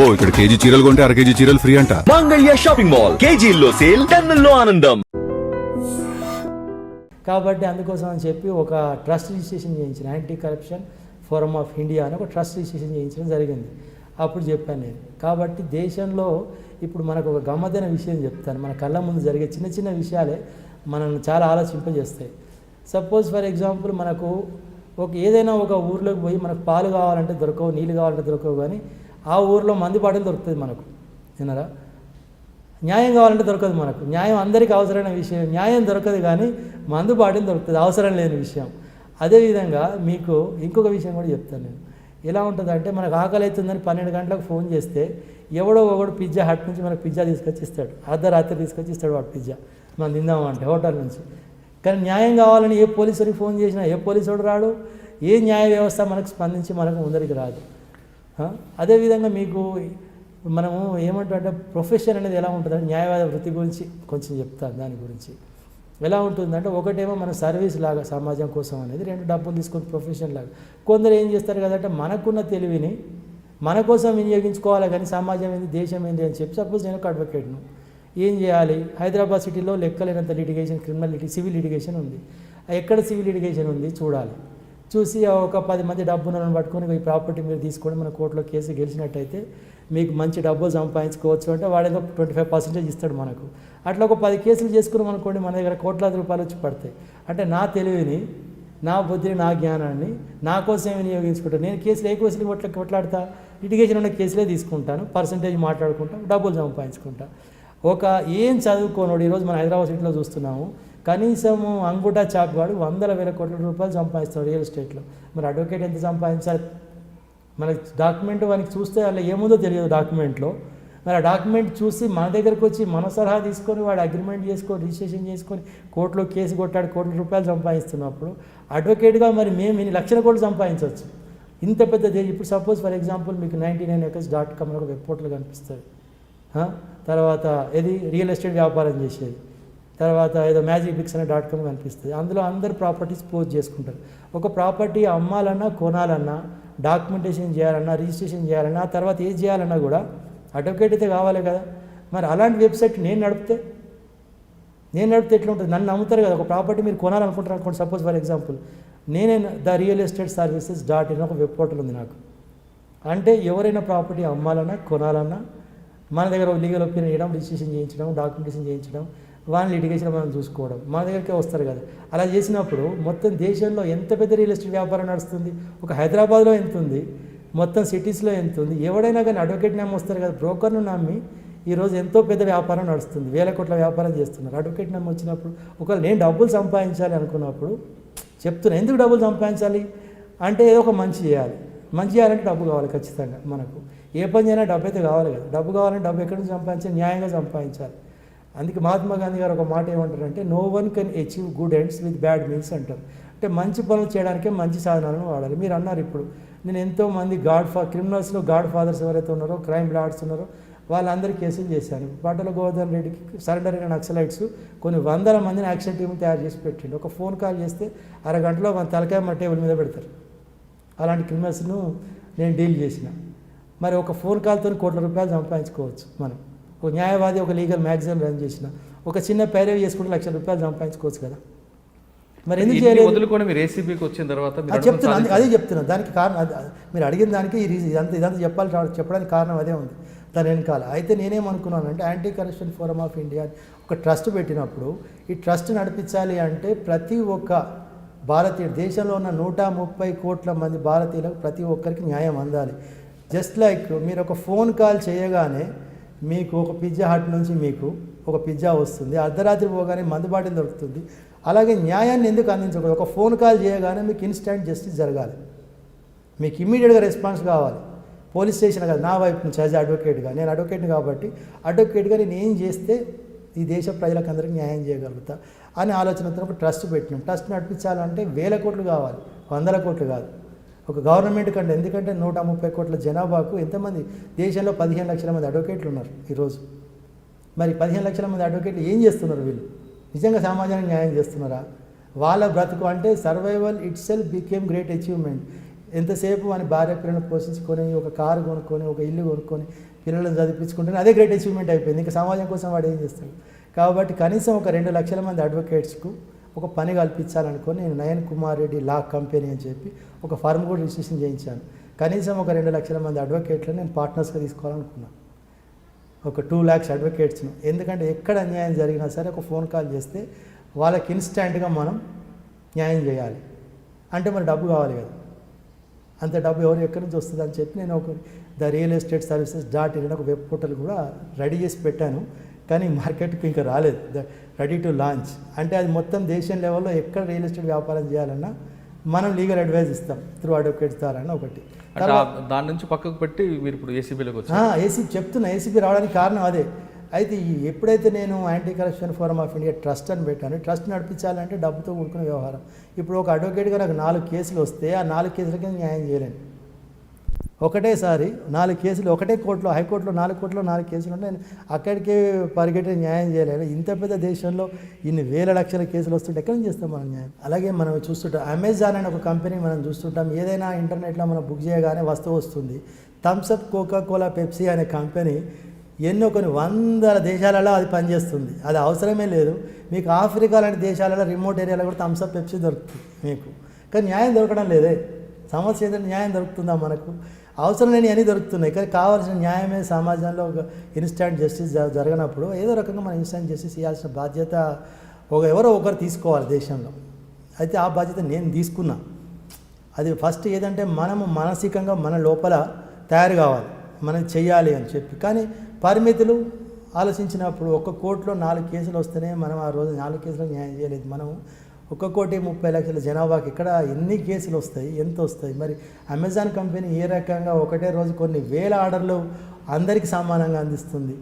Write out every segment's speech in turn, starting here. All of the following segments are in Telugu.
అబ్బో ఇక్కడ కేజీ చీరలు కొంటే అర కేజీ చీరలు ఫ్రీ అంట. మంగళ్య షాపింగ్ మాల్ కేజీల్లో సేల్ టన్నుల్లో ఆనందం. కాబట్టి అందుకోసం అని చెప్పి ఒక ట్రస్ట్ రిజిస్ట్రేషన్ చేయించిన anti corruption forum of India అని ఒక ట్రస్ట్ రిజిస్ట్రేషన్ చేయించడం జరిగింది. అప్పుడు చెప్పాను నేను. కాబట్టి దేశంలో ఇప్పుడు మనకు ఒక గమ్మతైన విషయం చెప్తాను. మన కళ్ళ ముందు జరిగే చిన్న చిన్న విషయాలే మనల్ని చాలా ఆలోచింపజేస్తాయి. సపోజ్ ఫర్ ఎగ్జాంపుల్ మనకు ఒక ఏదైనా ఒక ఊర్లోకి పోయి మనకు పాలు కావాలంటే దొరకవు నీళ్ళు కావాలంటే దొరకవు కానీ ఆ ఊర్లో మందు దొరుకుతుంది మనకు. విన్నారా? న్యాయం కావాలంటే దొరకదు మనకు. న్యాయం అందరికీ అవసరమైన విషయం. న్యాయం దొరకదు కానీ మందు బాటిల్ దొరుకుతుంది. అవసరం లేని విషయం. అదేవిధంగా మీకు ఇంకొక విషయం కూడా చెప్తాను నేను. ఎలా ఉంటుందంటే మనకు ఆకలి అవుతుందని పన్నెండు గంటలకు ఫోన్ చేస్తే ఎవడో ఒకడు పిజ్జా హట్ నుంచి మనకు పిజ్జా తీసుకొచ్చి ఇస్తాడు. అర్ధరాత్రి తీసుకొచ్చి ఇస్తాడు వాడు పిజ్జా. మనం తిందామంటే హోటల్ నుంచి. కానీ న్యాయం కావాలని ఏ పోలీసుడికి ఫోన్ చేసినా ఏ పోలీసుడు రాడు? ఏ న్యాయ వ్యవస్థ మనకు స్పందించి మనకు ముందరికి రాదు. అదేవిధంగా మీకు మనము ఏమంటారంటే ప్రొఫెషన్ అనేది ఎలా ఉంటుందంటే న్యాయవాద వృత్తి గురించి కొంచెం చెప్తాను దాని గురించి. ఎలా ఉంటుందంటే ఒకటేమో మన సర్వీస్ లాగా సమాజం కోసం అనేది రెండు డబ్బులు తీసుకొని ప్రొఫెషన్ లాగా. కొందరు ఏం చేస్తారు కదంటే మనకున్న తెలివిని మన కోసం వినియోగించుకోవాలి కానీ సమాజం ఏంది దేశం ఏంది అని చెప్పి సపోజ్ నేను ఒక అడ్వకేట్ను ఏం చేయాలి? హైదరాబాద్ సిటీలో లెక్కలేనంత లిటిగేషన్ క్రిమినల్ లిటి సివిల్ లిటిగేషన్ ఉంది. ఎక్కడ సివిల్ లిటిగేషన్ ఉంది? చూడాలి. చూసి ఒక పది మంది డబ్బులను పట్టుకొని ఈ ప్రాపర్టీ మీరు తీసుకొని మన కోర్టులో కేసు గెలిచినట్టయితే మీకు మంచి డబ్బులు సంపాదించుకోవచ్చు అంటే వాడేదో ట్వంటీ ఫైవ్ పర్సెంటేజ్ ఇస్తాడు మనకు. అట్లా ఒక పది కేసులు చేసుకున్నాం అనుకోండి మన దగ్గర కోట్లాది రూపాయలు వచ్చి పడతాయి. అంటే నా తెలివిని నా బుద్ధిని నా జ్ఞానాన్ని నా కోసం వినియోగించుకుంటాను. నేను కేసులు ఏ కేసులు కొట్ల కొట్లాడతా? లిటిగేషన్ ఉన్న కేసులే తీసుకుంటాను. పర్సంటేజ్ మాట్లాడుకుంటాను డబ్బులు సంపాదించుకుంటా. ఒక ఏం చదువుకోనోడు ఈరోజు మన హైదరాబాద్ సిటీలో చూస్తున్నాము కనీసము అంగుటా చాప్ వాడు వందల వేల కోట్ల రూపాయలు సంపాదిస్తాడు రియల్ ఎస్టేట్లో. మరి అడ్వకేట్ ఎంత సంపాదించాలి? మనకి డాక్యుమెంట్ వానికి చూస్తే అలా ఏముందో తెలియదు డాక్యుమెంట్లో. మరి ఆ డాక్యుమెంట్ చూసి మన దగ్గరకు వచ్చి మన సలహా తీసుకొని వాడు అగ్రిమెంట్ చేసుకొని రిజిస్ట్రేషన్ చేసుకొని కోర్టులో కేసు కొట్టాడు కోట్ల రూపాయలు సంపాదిస్తున్నప్పుడు అడ్వకేట్గా మరి మేము ఇన్ని లక్షల కోట్లు సంపాదించవచ్చు. ఇంత పెద్ద దేశం ఇప్పుడు సపోజ్ ఫర్ ఎగ్జాంపుల్ మీకు నైంటీ నైన్ ఎకర్స్ డాట్ కామ్లో వెబ్ పోర్టల్ కనిపిస్తుంది. తర్వాత ఇది రియల్ ఎస్టేట్ వ్యాపారం చేసేది. తర్వాత ఏదో మ్యాజిక్ బిక్స్ అనే డాట్ కామ్ కనిపిస్తుంది. అందులో అందరు ప్రాపర్టీస్ పోస్ట్ చేసుకుంటారు. ఒక ప్రాపర్టీ అమ్మాలన్నా కొనాలన్నా డాక్యుమెంటేషన్ చేయాలన్నా రిజిస్ట్రేషన్ చేయాలన్నా తర్వాత ఏది చేయాలన్నా కూడా అడ్వకేట్ అయితే కావాలి కదా. మరి అలాంటి వెబ్సైట్ నేను నడిపితే నేను నడిపితే ఎట్లా ఉంటుంది? నన్ను నమ్ముతారు కదా. ఒక ప్రాపర్టీ మీరు కొనాలనుకుంటారు అనుకోండి. సపోజ్ ఫర్ ఎగ్జాంపుల్ నేనే the real estate services dot in ఒక వెబ్ పోర్టల్ ఉంది నాకు. అంటే ఎవరైనా ప్రాపర్టీ అమ్మాలన్నా కొనాలన్నా మన దగ్గర లీగల్ ఒపీనియన్ ఇవ్వడం రిజిస్ట్రేషన్ చేయించడం డాక్యుమెంటేషన్ చేయించడం వాళ్ళని లిటిగేషన్ మనం చూసుకోవడం. మన దగ్గరికే వస్తారు కదా. అలా చేసినప్పుడు మొత్తం దేశంలో ఎంత పెద్ద రియల్ ఎస్టేట్ వ్యాపారం నడుస్తుంది? ఒక హైదరాబాద్లో ఎంత ఉంది? మొత్తం సిటీస్లో ఎంత ఉంది? ఎవడైనా కానీ అడ్వకేట్ నమ్మి వస్తారు కదా. బ్రోకర్ను నమ్మి ఈరోజు ఎంతో పెద్ద వ్యాపారం నడుస్తుంది. వేల కోట్ల వ్యాపారం చేస్తున్నారు. అడ్వకేట్ నమ్మి వచ్చినప్పుడు ఒకవేళ నేను డబ్బులు సంపాదించాలి అనుకున్నప్పుడు చెప్తున్నా. ఎందుకు డబ్బులు సంపాదించాలి? అంటే ఏదో ఒక మంచి చేయాలి. మంచి చేయాలంటే డబ్బు కావాలి ఖచ్చితంగా మనకు. ఏ పని చేయాలి డబ్బు అయితే కావాలి కదా. డబ్బు కావాలంటే డబ్బు ఎక్కడి నుంచి సంపాదించాలి? న్యాయంగా సంపాదించాలి. అందుకే మహాత్మా గాంధీ గారు ఒక మాట ఏమంటారంటే no one can achieve good ends with bad means అంటారు. అంటే మంచి పనులు చేయడానికే మంచి సాధనాలను వాడాలి. మీరు అన్నారు ఇప్పుడు నేను ఎంతోమంది గాడ్ ఫా క్రిమినల్స్లో గాడ్ ఫాదర్స్ ఎవరైతే ఉన్నారో క్రైమ్ లాడ్స్ ఉన్నారో వాళ్ళందరి కేసులు చేశాను బట్టల గోవర్ధన్ రెడ్డికి సరెండర్ అయిన నక్సలైట్స్ కొన్ని వందల మందిని యాక్షన్ టీం తయారు చేసి పెట్టిండు. ఒక ఫోన్ కాల్ చేస్తే అరగంటలో మన తలకాయ మా టేబుల్ మీద పెడతారు? అలాంటి క్రిమినల్స్ను నేను డీల్ చేసిన. మరి ఒక ఫోన్ కాల్తో కోట్ల రూపాయలు సంపాదించుకోవచ్చు మనం. ఒక న్యాయవాది ఒక లీగల్ మ్యాగజైన్ రన్ చేసిన. ఒక చిన్న పేరేవ్ చేసుకుంటే లక్ష రూపాయలు సంపాదించుకోవచ్చు కదా. మరి ఎందుకు చేయలేదు? వదులుకొని మీరు ఏసీబీకి వచ్చిన తర్వాత అది అడుగుతున్న చెప్తున్నా అందుకే సాధించారు. అదే చెప్తున్నా. దానికి కారణం మీరు అడిగిన దానికి ఈ రీజన్ ఇదంతా ఇదంతా చెప్పాలి చెప్పడానికి కారణం అదే ఉంది. దాని వెనకాల. అయితే నేనేమనుకున్నానంటే anti corruption forum of India ఒక ట్రస్ట్ పెట్టినప్పుడు ఈ ట్రస్ట్ నడిపించాలి అంటే ప్రతి ఒక్క భారతీయ దేశంలో ఉన్న నూట ముప్పై కోట్ల మంది భారతీయులకు ప్రతి ఒక్కరికి న్యాయం అందాలి. జస్ట్ లైక్ మీరు ఒక ఫోన్ కాల్ చేయగానే మీకు ఒక పిజ్జా హట్ నుంచి మీకు ఒక పిజ్జా వస్తుంది. అర్ధరాత్రి పోగానే మందుబాటిని దొరుకుతుంది. అలాగే న్యాయాన్ని ఎందుకు అందించకూడదు? ఒక ఫోన్ కాల్ చేయగానే మీకు ఇన్స్టెంట్ జస్టిస్ జరగాలి. మీకు ఇమ్మీడియట్గా రెస్పాన్స్ కావాలి. పోలీస్ స్టేషన్ కాదు నా వైపు నుంచి యాజ్ అడ్వకేట్గా. నేను అడ్వకేట్ని కాబట్టి అడ్వకేట్గా నేను ఏం చేస్తే ఈ దేశ ప్రజలకు అందరికీ న్యాయం చేయగలుగుతా? అని ఆలోచనతో ఒక ట్రస్ట్ పెట్టినాం. ట్రస్ట్ నడిపించాలంటే వేల కోట్లు కావాలి. వందల కోట్లు కాదు. ఒక గవర్నమెంట్ కంటే ఎందుకంటే నూట ముప్పై కోట్ల జనాభాకు ఎంతమంది? దేశంలో పదిహేను లక్షల మంది అడ్వకేట్లు ఉన్నారు ఈరోజు. మరి పదిహేను లక్షల మంది అడ్వకేట్లు ఏం చేస్తున్నారు వీళ్ళు? నిజంగా సమాజానికి న్యాయం చేస్తున్నారా? వాళ్ళ బ్రతుకు అంటే survival itself became great achievement ఎంతసేపు అని భార్య పిల్లలను పోషించుకొని ఒక కారు కొనుక్కొని ఒక ఇల్లు కొనుక్కొని పిల్లలను చదివించుకుంటే అదే గ్రేట్ అచీవ్మెంట్ అయిపోయింది. ఇంకా సమాజం కోసం వాడు ఏం చేస్తాడు? కాబట్టి కనీసం ఒక రెండు లక్షల మంది అడ్వకేట్స్కు ఒక పని కల్పించాలనుకొని నేను నయన్ కుమార్ రెడ్డి లా కంపెనీ అని చెప్పి ఒక ఫర్మ్ కూడా రిజిస్ట్రేషన్ చేయించాను. కనీసం ఒక రెండు లక్షల మంది అడ్వకేట్లను నేను పార్ట్నర్స్గా తీసుకోవాలనుకున్నాను ఒక టూ ల్యాక్స్ అడ్వకేట్స్ను. ఎందుకంటే ఎక్కడ అన్యాయం జరిగినా సరే ఒక ఫోన్ కాల్ చేస్తే వాళ్ళకి ఇన్స్టెంట్గా మనం న్యాయం చేయాలి. అంటే మరి డబ్బు కావాలి కదా. అంత డబ్బు ఎవరు ఎక్కడి నుంచి వస్తుంది అని చెప్పి నేను ఒక the real estate services dot in ఒక వెబ్ పోర్టల్ కూడా రెడీ చేసి పెట్టాను. కానీ మార్కెట్కి ఇంకా రాలేదు. Ready to launch. అంటే అది మొత్తం దేశం లెవెల్లో ఎక్కడ రియల్ ఎస్టేట్ వ్యాపారం చేయాలన్నా మనం లీగల్ అడ్వైస్ ఇస్తాం త్రూ అడ్వకేట్స్ ద్వారా ఒకటి. దాని నుంచి పక్కకు పెట్టి మీరు ఇప్పుడు ఏసీబీలోకి వచ్చారు. ఏసీ చెప్తున్నా. ఏసీబీ రావడానికి కారణం అదే. అయితే ఎప్పుడైతే నేను anti corruption forum of India trust అని పెట్టాను ట్రస్ట్ నడిపించాలంటే డబ్బుతో కూడుకున్న వ్యవహారం. ఇప్పుడు ఒక అడ్వకేట్గా నాకు నాలుగు కేసులు వస్తే ఆ నాలుగు కేసులకి న్యాయం చేయలేను. ఒకటేసారి నాలుగు కేసులు ఒకటే కోర్టులో హైకోర్టులో నాలుగు కోర్టులో నాలుగు కేసులు ఉంటే నేను అక్కడికే పరిగెట్టి న్యాయం చేయలేదు. ఇంత పెద్ద దేశంలో ఇన్ని వేల లక్షల కేసులు వస్తుంటే ఎక్కడి నుంచి చేస్తాం మనం న్యాయం? అలాగే మనం చూస్తుంటాం అమెజాన్ అనే ఒక కంపెనీ మనం చూస్తుంటాం ఏదైనా ఇంటర్నెట్లో మనం బుక్ చేయగానే వస్తువు వస్తుంది. Thums Up Coca Cola Pepsi అనే కంపెనీ ఎన్నో కొన్ని వందల దేశాలలో అది పనిచేస్తుంది. అది అవసరమే లేదు. మీకు ఆఫ్రికా లాంటి దేశాలలో రిమోట్ ఏరియాలో కూడా థమ్స్అప్ పెప్సీ దొరుకుతుంది మీకు. కానీ న్యాయం దొరకడం లేదే. సమస్య ఏదైనా న్యాయం దొరుకుతుందా మనకు? అవసరం లేని అన్నీ దొరుకుతున్నాయి. కానీ కావాల్సిన న్యాయమే సమాజంలో ఒక ఇన్స్టాంట్ జస్టిస్ జరగనప్పుడు ఏదో రకంగా మనం ఇన్స్టాంట్ జస్టిస్ ఇవ్వాల్సిన బాధ్యత ఒక ఎవరో ఒకరు తీసుకోవాలి దేశంలో. అయితే ఆ బాధ్యత నేను తీసుకున్నా. అది ఫస్ట్ ఏదంటే మనము మానసికంగా మన లోపల తయారు కావాలి. మనం చేయాలి అని చెప్పి. కానీ పరిమితులు ఆలోచించినప్పుడు ఒక్క కోర్టులో నాలుగు కేసులు వస్తేనే మనం ఆ రోజు నాలుగు కేసులు న్యాయం చేయలేదు. మనం ఒక కోటి ముప్పై లక్షల జనాభాకి ఇక్కడ ఎన్ని కేసులు వస్తాయి ఎంత వస్తాయి? మరి అమెజాన్ కంపెనీ ఏ రకంగా ఒకటే రోజు కొన్ని వేల ఆర్డర్లు అందరికీ సమానంగా అందిస్తుంది?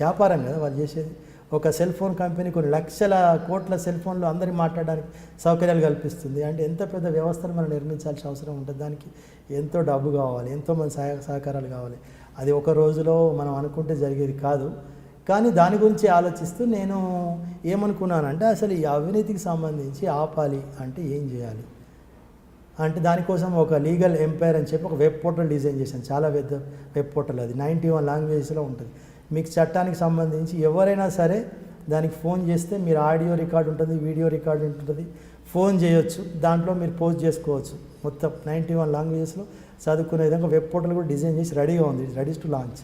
వ్యాపారం కదా వాళ్ళు చేసేది. ఒక సెల్ ఫోన్ కంపెనీ కొన్ని లక్షల కోట్ల సెల్ ఫోన్లు అందరికి మాట్లాడడానికి సౌకర్యాలు కల్పిస్తుంది. అంటే ఎంత పెద్ద వ్యవస్థను మనం నిర్మించాల్సిన అవసరం ఉంటుంది. దానికి ఎంతో డబ్బు కావాలి ఎంతో మంది సహాయ సహకారాలు కావాలి. అది ఒక రోజులో మనం అనుకుంటే జరిగేది కాదు. కానీ దాని గురించి ఆలోచిస్తూ నేను ఏమనుకున్నానంటే అసలు ఈ అవినీతికి సంబంధించి ఆపాలి అంటే ఏం చేయాలి? అంటే దానికోసం ఒక లీగల్ ఎంపైర్ అని చెప్పి ఒక వెబ్ పోర్టల్ డిజైన్ చేశాను. చాలా పెద్ద వెబ్ పోర్టల్ అది. నైంటీ వన్ లాంగ్వేజెస్లో ఉంటుంది. మీకు చట్టానికి సంబంధించి ఎవరైనా సరే దానికి ఫోన్ చేస్తే మీరు ఆడియో రికార్డ్ ఉంటుంది వీడియో రికార్డ్ ఉంటుంది ఫోన్ చేయొచ్చు. దాంట్లో మీరు పోస్ట్ చేసుకోవచ్చు. మొత్తం నైంటీ వన్ లాంగ్వేజెస్లో చదువుకునే విధంగా వెబ్ పోర్టల్ కూడా డిజైన్ చేసి రెడీగా ఉంది. Ready to launch.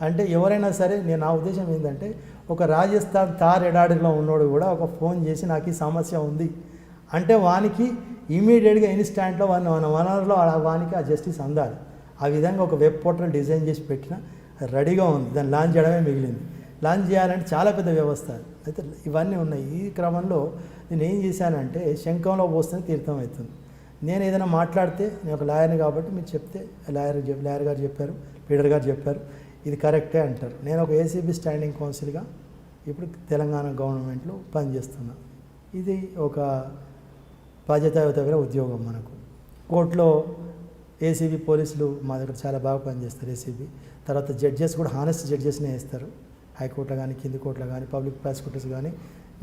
అంటే ఎవరైనా సరే నేను నా ఉద్దేశం ఏంటంటే ఒక రాజస్థాన్ తార్ ఎడాడిలో ఉన్నోడు కూడా ఒక ఫోన్ చేసి నాకు ఈ సమస్య ఉంది. అంటే వానికి ఇమీడియట్గా ఇన్స్టాంట్లో వాని మన వనరులో వానికి ఆ జస్టిస్ అందాలి. ఆ విధంగా ఒక వెబ్ పోర్టల్ డిజైన్ చేసి పెట్టిన రెడీగా ఉంది. దాన్ని లాంచ్ చేయడమే మిగిలింది. లాంచ్ చేయాలంటే చాలా పెద్ద వ్యవస్థ. అయితే ఇవన్నీ ఉన్నాయి. ఈ క్రమంలో నేను ఏం చేశానంటే శంఖంలో పోస్తేనే తీర్థం అవుతుంది. నేను ఏదైనా మాట్లాడితే నేను ఒక లాయర్ని కాబట్టి మీరు చెప్తే లాయర్ లాయర్ గారు చెప్పారు పీడర్ గారు చెప్పారు ఇది కరెక్టే అంటారు. నేను ఒక ఏసీబీ స్టాండింగ్ కౌన్సిల్గా ఇప్పుడు తెలంగాణ గవర్నమెంట్లో పనిచేస్తున్నా. ఇది ఒక బాధ్యతాయుతమైన ఉద్యోగం మనకు. కోర్టులో ఏసీబీ పోలీసులు మా దగ్గర చాలా బాగా పనిచేస్తారు ఏసీబీ తర్వాత జడ్జెస్ కూడా హానెస్ట్ జడ్జెస్నే వేస్తారు. హైకోర్టులో కానీ కింది కోర్టులో కానీ పబ్లిక్ ప్రాసిక్యూటర్స్ కానీ.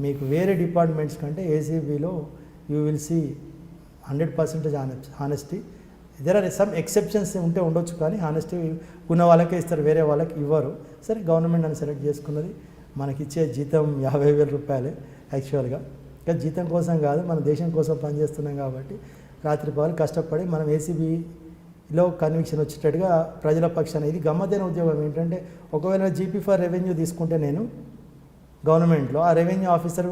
మీకు వేరే డిపార్ట్మెంట్స్ కంటే ఏసీబీలో you will see hundred percentage honesty there are some exceptions ఉంటే ఉండొచ్చు కానీ హానెస్టీ ఉన్న వాళ్ళకే ఇస్తారు వేరే వాళ్ళకి ఇవ్వరు. సరే గవర్నమెంట్ అని సెలెక్ట్ చేసుకున్నది మనకి ఇచ్చే జీతం యాభై వేల రూపాయలే యాక్చువల్గా కానీ జీతం కోసం కాదు మన దేశం కోసం పనిచేస్తున్నాం కాబట్టి రాత్రి పగలు కష్టపడి మనం ఏసీబీలో కన్విక్షన్ వచ్చేటట్టుగా ప్రజల పక్షాన ఇది గమ్మతైన ఉద్యోగం. ఏంటంటే ఒకవేళ జీపీ ఫర్ రెవెన్యూ తీసుకుంటే నేను గవర్నమెంట్లో ఆ రెవెన్యూ ఆఫీసర్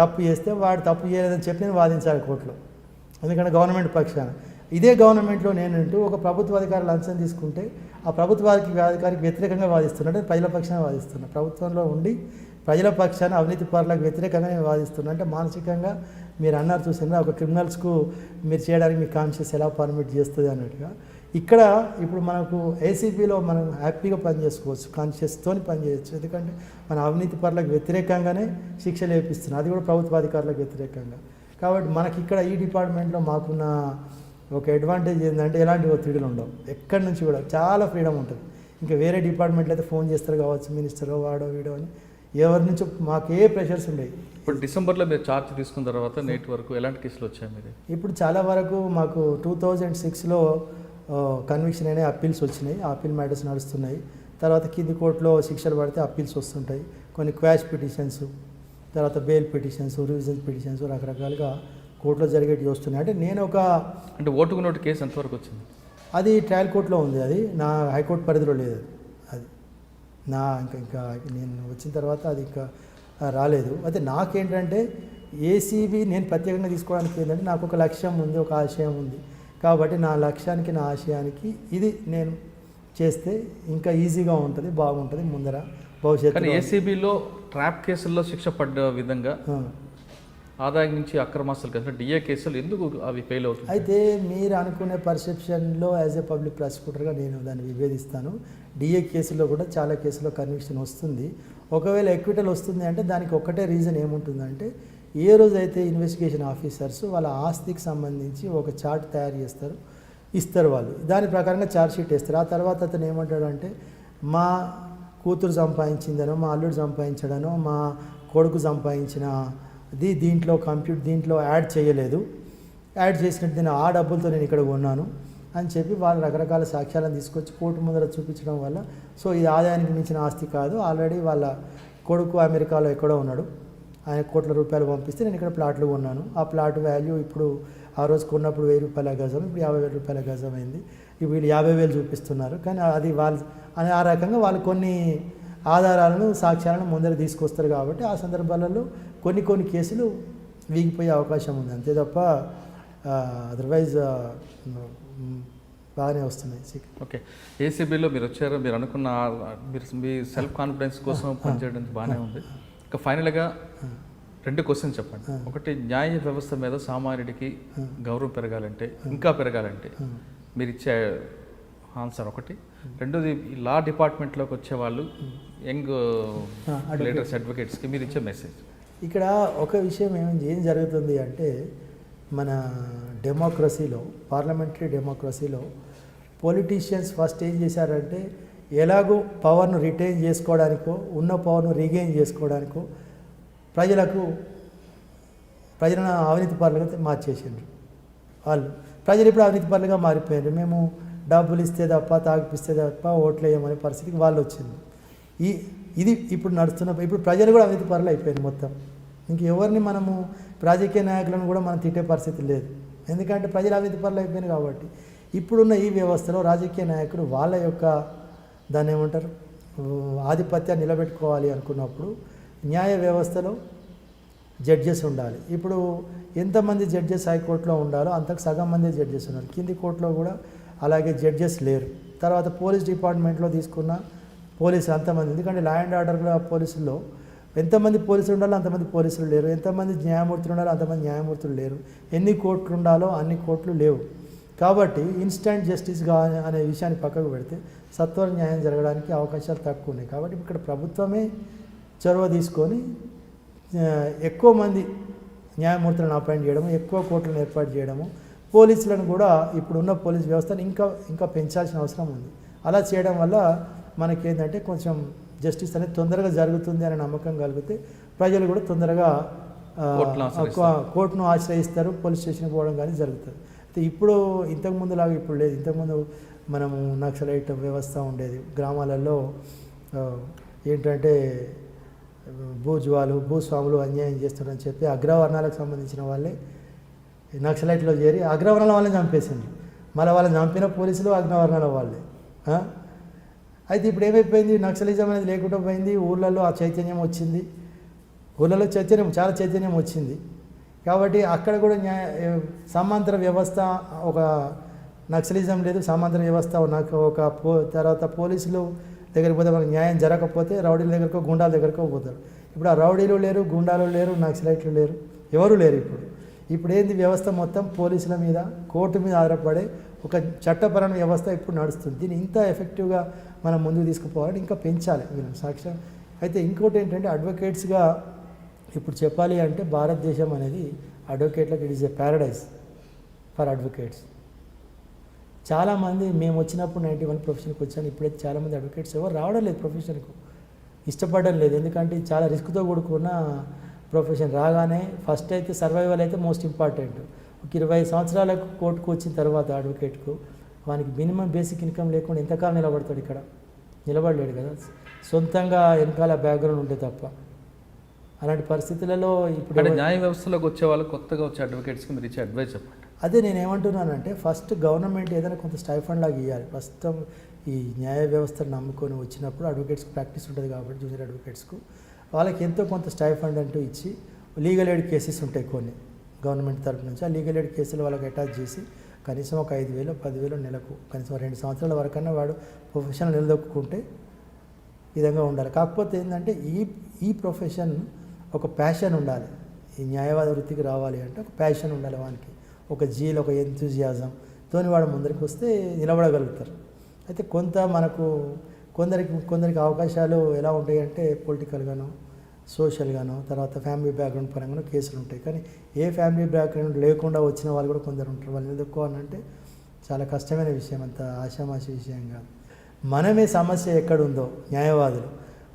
తప్పు చేస్తే వాడు తప్పు చేయలేదని చెప్పి నేను వాదించాలి కోర్టులో. ఎందుకంటే గవర్నమెంట్ పక్షాన. ఇదే గవర్నమెంట్లో నేనంటూ ఒక ప్రభుత్వ అధికారి లంచం తీసుకుంటే ఆ ప్రభుత్వ అధికారికి వ్యతిరేకంగా వాదిస్తున్నా అంటే ప్రజల పక్షాన వాదిస్తున్నా. ప్రభుత్వంలో ఉండి ప్రజల పక్షాన అవినీతి పరులకు వ్యతిరేకంగా నేను వాదిస్తున్నా. అంటే మానసికంగా మీరు అన్నారు చూసిందా ఒక క్రిమినల్స్కు మీరు చేయడానికి మీ కాన్షియస్ ఎలా పర్మిట్ చేస్తుంది అన్నట్టుగా. ఇక్కడ ఇప్పుడు మనకు ఏసీబీలో మనం హ్యాపీగా పని చేసుకోవచ్చు కాన్షియస్తో పనిచేయచ్చు. ఎందుకంటే మన అవినీతి పరులకు వ్యతిరేకంగానే శిక్షలు వేపిస్తున్నారు అది కూడా ప్రభుత్వ అధికారులకు వ్యతిరేకంగా. కాబట్టి మనకి ఇక్కడ ఈ డిపార్ట్మెంట్లో మాకున్న ఒక అడ్వాంటేజ్ ఏంటంటే ఎలాంటి ఒత్తిడిలు ఉండవు. ఎక్కడి నుంచి కూడా చాలా ఫ్రీడమ్ ఉంటుంది. ఇంకా వేరే డిపార్ట్మెంట్లో అయితే ఫోన్ చేస్తారు కావచ్చు మినిస్టర్ వాడో వీడో అని. ఎవరి నుంచో మాకు ఏ ప్రెషర్స్ ఉండేవి. ఇప్పుడు డిసెంబర్లో మీరు ఛార్జ్ తీసుకున్న తర్వాత నేటి వరకు ఎలాంటి కేసులు వచ్చాయి మీరు ఇప్పుడు చాలా వరకు మాకు టూ థౌజండ్ సిక్స్లో కన్విక్షన్ అయిన అప్పీల్స్ వచ్చినాయి. ఆ అప్పీల్ మ్యాటర్స్ నడుస్తున్నాయి. తర్వాత కింది కోర్టులో శిక్షలు పడితే అప్పీల్స్ వస్తుంటాయి. కొన్ని క్వాష్ పిటిషన్స్ తర్వాత బెయిల్ పిటిషన్స్ రివిజన్ పిటిషన్స్ రకరకాలుగా కోర్టులో జరిగేటివి వస్తున్నాయి అంటే నేను ఒక అంటే ఓటుకు నోటు కేసు ఎంతవరకు వచ్చింది? అది ట్రయల్ కోర్టులో ఉంది. అది నా హైకోర్టు పరిధిలో లేదు. అది నా ఇంకా ఇంకా నేను వచ్చిన తర్వాత అది ఇంకా రాలేదు. అయితే నాకేంటంటే ఏసీబీ నేను ప్రత్యేకంగా తీసుకోవడానికి ఏంటంటే నాకు ఒక లక్ష్యం ఉంది ఒక ఆశయం ఉంది. కాబట్టి నా లక్ష్యానికి నా ఆశయానికి ఇది నేను చేస్తే ఇంకా ఈజీగా ఉంటుంది బాగుంటుంది ముందర కానీ భవిష్యత్తు ఏసీబీలో ట్రాప్ కేసుల్లో శిక్ష పడ్డ విధంగా ఆదాయం నుంచి అక్రమాస్తులు కలిసి డిఏ కేసులు ఎందుకు అవి ఫెయిల్ అవుతుంది అయితే మీరు అనుకునే పర్సెప్షన్లో యాజ్ ఏ పబ్లిక్ ప్రాసిక్యూటర్గా నేను దాన్ని విభేదిస్తాను. డిఏ కేసులో కూడా చాలా కేసులో కన్విక్షన్ వస్తుంది. ఒకవేళ ఎక్విటల్ వస్తుంది అంటే దానికి ఒకటే రీజన్ ఏముంటుందంటే ఏ రోజైతే ఇన్వెస్టిగేషన్ ఆఫీసర్స్ వాళ్ళ ఆస్తికి సంబంధించి ఒక చార్ట్ తయారు చేస్తారు ఇస్తారు వాళ్ళు. దాని ప్రకారంగా ఛార్జ్ షీట్ వేస్తారు. ఆ తర్వాత అతను ఏమంటాడంటే మా కూతురు సంపాదించిందనో మా అల్లుడు సంపాదించడనో మా కొడుకు సంపాదించిన అది దీంట్లో కంప్యూటర్ దీంట్లో యాడ్ చేయలేదు. యాడ్ చేసినట్టు నేను ఆ డబ్బులతో నేను ఇక్కడ కొన్నాను అని చెప్పి వాళ్ళు రకరకాల సాక్ష్యాలను తీసుకొచ్చి కోర్టు ముందర చూపించడం వల్ల సో ఇది ఆదాయానికి మించిన ఆస్తి కాదు. ఆల్రెడీ వాళ్ళ కొడుకు అమెరికాలో ఎక్కడో ఉన్నాడు. ఆయన కోట్ల రూపాయలు పంపిస్తే నేను ఇక్కడ ప్లాట్లు కొన్నాను. ఆ ప్లాట్ వాల్యూ ఇప్పుడు ఆ రోజు కొన్నప్పుడు వెయ్యి రూపాయల గజం ఇప్పుడు యాభై వేల రూపాయల గజం అయింది. ఇప్పుడు వీళ్ళు యాభై వేలు చూపిస్తున్నారు. కానీ అది వాళ్ళు అని ఆ రకంగా వాళ్ళు కొన్ని ఆధారాలను సాక్ష్యాలను ముందర తీసుకొస్తారు కాబట్టి ఆ సందర్భాలలో కొన్ని కొన్ని కేసులు వీగిపోయే అవకాశం ఉంది. అంతే తప్ప అదర్వైజ్ బాగానే వస్తున్నాయి ఓకే. ఏసీబీలో మీరు వచ్చారు మీరు అనుకున్న మీరు మీ సెల్ఫ్ కాన్ఫిడెన్స్ కోసం పనిచేయడం బాగానే ఉంది. ఇక ఫైనల్గా రెండు క్వశ్చన్ చెప్పండి. ఒకటి న్యాయ వ్యవస్థ మీద సామాన్యుడికి గౌరవం పెరగాలంటే ఇంకా పెరగాలంటే మీరు ఇచ్చే ఆన్సర్ ఒకటి. రెండోది లా డిపార్ట్మెంట్లోకి వచ్చే వాళ్ళు యంగ్ లీడర్స్ అడ్వకేట్స్కి మీరు ఇచ్చే మెసేజ్ ఇక్కడ ఒక విషయం ఏమి ఏం జరుగుతుంది అంటే మన డెమోక్రసీలో పార్లమెంటరీ డెమోక్రసీలో పొలిటీషియన్స్ ఫస్ట్ ఏం చేశారంటే ఎలాగో పవర్ను రిటైన్ చేసుకోవడానికో ఉన్న పవర్ను రీగెయిన్ చేసుకోవడానికో ప్రజలకు ప్రజలను అవినీతి పరులుగా మార్చేసిండ్రు. వాళ్ళు ప్రజలు ఇప్పుడు అవినీతి పరులుగా మారిపోయారు మేము డబ్బులు ఇస్తే తప్ప తాగిపిస్తే తప్ప ఓట్లు వేయమనే పరిస్థితికి వాళ్ళు వచ్చింది ఈ ఇది ఇప్పుడు నడుస్తున్న ఇప్పుడు ప్రజలు కూడా అవినీతి పరులు అయిపోయారు మొత్తం. ఇంకెవరిని మనము రాజకీయ నాయకులను కూడా మనం తిట్టే పరిస్థితి లేదు. ఎందుకంటే ప్రజలు అవినీతి పరులు అయిపోయినారు కాబట్టి. ఇప్పుడున్న ఈ వ్యవస్థలో రాజకీయ నాయకులు వాళ్ళ యొక్క దాన్ని ఏమంటారు ఆధిపత్యాన్ని నిలబెట్టుకోవాలి అనుకున్నప్పుడు న్యాయ వ్యవస్థలో జడ్జెస్ ఉండాలి. ఇప్పుడు ఎంతమంది జడ్జెస్ హైకోర్టులో ఉండాలో అంతకు సగం మంది జడ్జెస్ ఉన్నారు. కింది కోర్టులో కూడా అలాగే జడ్జెస్ లేరు. తర్వాత పోలీస్ డిపార్ట్మెంట్లో తీసుకున్న పోలీసులు అంతమంది. ఎందుకంటే లా అండ్ ఆర్డర్ పోలీసుల్లో. ఎంతమంది పోలీసులు ఉండాలో అంతమంది పోలీసులు లేరు. ఎంతమంది న్యాయమూర్తులు ఉండాలో అంతమంది న్యాయమూర్తులు లేరు. ఎన్ని కోర్టులు ఉండాలో అన్ని కోర్టులు లేవు. కాబట్టి ఇన్స్టంట్ కానీ అనే విషయాన్ని పక్కకు పెడితే సత్వర న్యాయం జరగడానికి అవకాశాలు తక్కువ ఉన్నాయి. కాబట్టి ఇక్కడ ప్రభుత్వమే చొరవ తీసుకొని ఎక్కువ మంది న్యాయమూర్తులను అపాయింట్ చేయడము ఎక్కువ కోర్టులను ఏర్పాటు చేయడము పోలీసులను కూడా ఇప్పుడున్న పోలీస్ వ్యవస్థను ఇంకా ఇంకా పెంచాల్సిన అవసరం ఉంది. అలా చేయడం వల్ల మనకేంటంటే కొంచెం జస్టిస్ అనేది తొందరగా జరుగుతుంది అనే నమ్మకం కలిగితే ప్రజలు కూడా తొందరగా కోర్టును ఆశ్రయిస్తారు. పోలీస్ స్టేషన్కి పోవడం కానీ జరుగుతుంది. అయితే ఇప్పుడు ఇంతకుముందు లాగా ఇప్పుడు లేదు. ఇంతకుముందు మనము నక్సలైట్ వ్యవస్థ ఉండేది. గ్రామాలలో ఏంటంటే భూజ్వాలు భూస్వాములు అన్యాయం చేస్తున్నారని చెప్పి అగ్రవర్ణాలకు సంబంధించిన వాళ్ళే నక్సలైట్లో చేరి అగ్రవర్ణాల వాళ్ళని చంపేసిండ్రు. మళ్ళీ వాళ్ళని చంపిన పోలీసులు అగ్రవర్ణాల వాళ్ళే? అయితే ఇప్పుడు ఏమైపోయింది? నక్సలిజం అనేది లేకుండా పోయింది. ఊళ్ళల్లో ఆ చైతన్యం వచ్చింది. ఊళ్ళలో చైతన్యం చాలా చైతన్యం వచ్చింది. కాబట్టి అక్కడ కూడా న్యాయ సమాంతర వ్యవస్థ ఒక నక్సలిజం లేదు. సమాంతర వ్యవస్థ నాకు ఒక పో తర్వాత పోలీసులు దగ్గరికి పోతే మనకు న్యాయం జరగకపోతే రౌడీల దగ్గరకో గుండాల దగ్గరకో పోతారు. ఇప్పుడు ఆ రౌడీలు లేరు గుండాలు లేరు నక్సలైట్లు లేరు. ఎవరు లేరు ఇప్పుడు? ఇప్పుడు ఏంది వ్యవస్థ మొత్తం పోలీసుల మీద కోర్టు మీద ఆధారపడే ఒక చట్టపరమైన వ్యవస్థ ఇప్పుడు నడుస్తుంది. దీన్ని ఇంత ఎఫెక్టివ్గా మనం ముందుకు తీసుకుపోవాలని ఇంకా పెంచాలి. వీళ్ళని సాక్ష్యం. అయితే ఇంకోటి ఏంటంటే అడ్వకేట్స్గా ఇప్పుడు చెప్పాలి అంటే భారతదేశం అనేది అడ్వకేట్లకు it is a paradise for advocates చాలామంది మేము వచ్చినప్పుడు నైంటీ వన్ ప్రొఫెషన్కి వచ్చాను. ఇప్పుడైతే చాలామంది అడ్వకేట్స్ ఎవరు రావడం లేదు ప్రొఫెషన్కు ఇష్టపడడం లేదు. ఎందుకంటే చాలా రిస్క్తో కూడుకున్న ప్రొఫెషన్ రాగానే ఫస్ట్ అయితే సర్వైవల్ అయితే మోస్ట్ ఇంపార్టెంట్. ఒక ఇరవై సంవత్సరాలకు కోర్టుకు వచ్చిన తర్వాత అడ్వకేట్కు వానికి మినిమం బేసిక్ ఇన్కమ్ లేకుండా ఎంతకాలం నిలబడతాడు ఇక్కడ? నిలబడలేడు కదా. సొంతంగా వెనకాల బ్యాక్గ్రౌండ్ ఉంటే తప్ప. అలాంటి పరిస్థితులలో ఇప్పుడు న్యాయ వ్యవస్థలోకి వచ్చే వాళ్ళు కొత్తగా వచ్చే అడ్వకేట్స్కి మీరు ఇచ్చే అడ్వైస్ చెప్పండి. అదే నేను ఏమంటున్నానంటే ఫస్ట్ గవర్నమెంట్ ఏదైనా కొంత స్టైఫండ్ లాగా ఇవ్వాలి ప్రస్తుతం ఈ న్యాయ వ్యవస్థను నమ్ముకొని వచ్చినప్పుడు అడ్వకేట్స్కి ప్రాక్టీస్ ఉంటుంది కాబట్టి జూనియర్ అడ్వకేట్స్కు. వాళ్ళకి ఎంతో కొంత స్టైఫండ్ అంటూ ఇచ్చి లీగల్ ఎయిడ్ కేసెస్ ఉంటాయి కొన్ని. గవర్నమెంట్ తరపు నుంచి ఆ లీగల్ ఎయిడ్ కేసులు వాళ్ళకి అటాచ్ చేసి కనీసం ఒక ఐదు వేలు పదివేలు నెలకు కనీసం రెండు సంవత్సరాల వరకన్నా వాడు ప్రొఫెషన్ నిలదొక్కుంటే విధంగా ఉండాలి. కాకపోతే ఏంటంటే ఈ ఈ ప్రొఫెషన్ ఒక ప్యాషన్ ఉండాలి. ఈ న్యాయవాద వృత్తికి రావాలి అంటే ఒక ప్యాషన్ ఉండాలి వానికి. ఒక జీల్ ఒక ఎంతూజియాజం తోని వాడు ముందరికి వస్తే నిలబడగలుగుతారు. అయితే కొంత మనకు కొందరికి కొందరికి అవకాశాలు ఎలా ఉంటాయి అంటే పొలిటికల్గానో సోషల్గానో తర్వాత ఫ్యామిలీ బ్యాక్గ్రౌండ్ పరంగానో కేసులు ఉంటాయి. కానీ ఏ ఫ్యామిలీ బ్యాక్గ్రౌండ్ లేకుండా వచ్చిన వాళ్ళు కూడా కొందరు ఉంటారు. వాళ్ళు ఎదుర్కోవాలంటే చాలా కష్టమైన విషయం. అంత ఆశామాషి విషయం కాదు. మనమే సమస్య ఎక్కడుందో న్యాయవాదులు.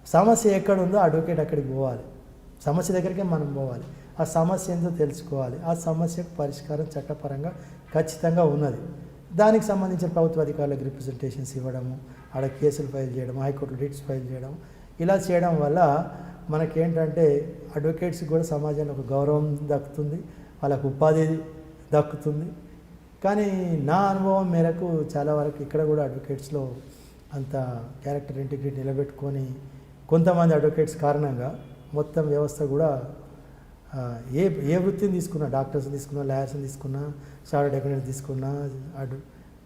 సమస్య ఎక్కడుందో అడ్వకేట్ అక్కడికి పోవాలి. సమస్య దగ్గరికే మనం పోవాలి. ఆ సమస్య ఏంటో తెలుసుకోవాలి? ఆ సమస్యకు పరిష్కారం చట్టపరంగా ఖచ్చితంగా ఉన్నది. దానికి సంబంధించిన ప్రభుత్వ అధికారులకు రిప్రజెంటేషన్స్ ఇవ్వడము ఆడ కేసులు ఫైల్ చేయడం హైకోర్టు రిట్స్ ఫైల్ చేయడం. ఇలా చేయడం వల్ల మనకేంటంటే అడ్వకేట్స్కి కూడా సమాజానికి ఒక గౌరవం దక్కుతుంది వాళ్ళకు ఉపాధి దక్కుతుంది. కానీ నా అనుభవం మేరకు చాలా వరకు ఇక్కడ కూడా అడ్వకేట్స్లో అంత క్యారెక్టర్ ఇంటిగ్రిటీ నిలబెట్టుకొని కొంతమంది అడ్వకేట్స్ కారణంగా మొత్తం వ్యవస్థ కూడా ఏ ఏ వృత్తిని తీసుకున్నా డాక్టర్స్ తీసుకున్నా లాయర్స్ని తీసుకున్నా షార్ట్ అకౌంటెంట్ తీసుకున్నా అటు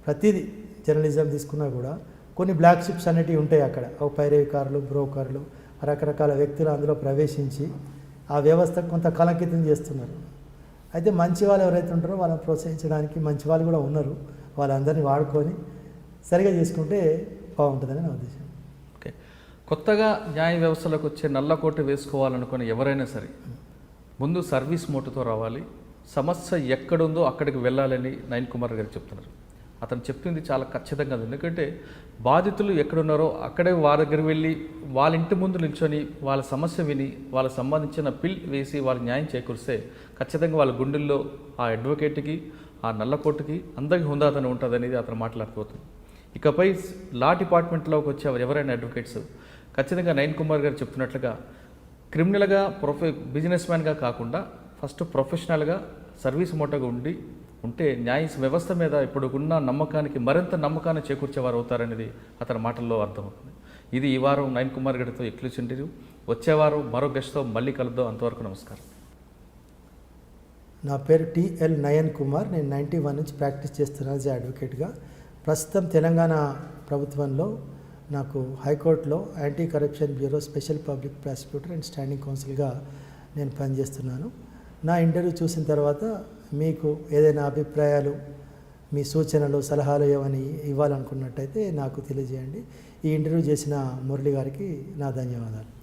ప్రతిదీ జర్నలిజం తీసుకున్నా కూడా కొన్ని బ్లాక్ షిప్స్ అనేటివి ఉంటాయి అక్కడ. ఒక పైరేవికారులు బ్రోకర్లు రకరకాల వ్యక్తులు అందులో ప్రవేశించి ఆ వ్యవస్థ కొంత కలంకితం చేస్తున్నారు. అయితే మంచి వాళ్ళు ఎవరైతే ఉంటారో వాళ్ళని ప్రోత్సహించడానికి మంచి వాళ్ళు కూడా ఉన్నారు. వాళ్ళందరినీ వాడుకొని సరిగా చేసుకుంటే బాగుంటుందని నా ఉద్దేశం. ఓకే. కొత్తగా న్యాయ వ్యవస్థలోకి వచ్చే నల్లకోట వేసుకోవాలనుకుని ఎవరైనా సరే ముందు సర్వీస్ మోటుతో రావాలి. సమస్య ఎక్కడుందో అక్కడికి వెళ్ళాలని నయన్ కుమార్ గారు చెప్తున్నారు. అతను చెప్తుంది చాలా ఖచ్చితంగా ఎందుకంటే బాధితులు ఎక్కడున్నారో అక్కడే వారి దగ్గర వెళ్ళి వాళ్ళ ఇంటి ముందు నిల్చొని వాళ్ళ సమస్య విని వాళ్ళకి సంబంధించిన పిల్ వేసి వాళ్ళ న్యాయం చేకూరిస్తే ఖచ్చితంగా వాళ్ళ గుండెల్లో ఆ అడ్వకేట్కి ఆ నల్లకోటుకి అందరికీ హుందాతనం ఉంటుంది అనేది అతను మాట్లాడిపోతుంది ఇకపై లా డిపార్ట్మెంట్లోకి వచ్చే ఎవరైనా అడ్వకేట్స్ ఖచ్చితంగా నయన్ కుమార్ గారు చెప్తున్నట్లుగా క్రిమినల్గా ప్రొఫె బిజినెస్ మ్యాన్గా కాకుండా ఫస్ట్ ప్రొఫెషనల్గా సర్వీస్ మోటగా ఉండి ఉంటే న్యాయ వ్యవస్థ మీద ఇప్పుడు ఉన్న నమ్మకానికి మరింత నమ్మకాన్ని చేకూర్చేవారు అవుతారనేది అతని మాటల్లో అర్థమవుతుంది. ఇది ఈ వారం నయన్ కుమార్ గారితో ఎక్లూస్ ఇంటర్వ్యూ. వచ్చేవారం మరో గెస్ట్తో మళ్ళీ కలుద్దాం. అంతవరకు నమస్కారం. నా పేరు టిఎల్ నయన్ కుమార్. నేను నైంటీ వన్ నుంచి ప్రాక్టీస్ చేస్తున్నాను యాజ్ అడ్వకేట్గా. ప్రస్తుతం తెలంగాణ ప్రభుత్వంలో నాకు హైకోర్టులో anti corruption bureau special public prosecutor and standing కౌన్సిల్గా నేను పనిచేస్తున్నాను. నా ఇంటర్వ్యూ చూసిన తర్వాత మీకు ఏదైనా అభిప్రాయాలు మీ సూచనలు సలహాలు ఏమని ఇవ్వాలనుకున్నట్టయితే నాకు తెలియజేయండి. ఈ ఇంటర్వ్యూ చేసిన మురళి గారికి నా ధన్యవాదాలు.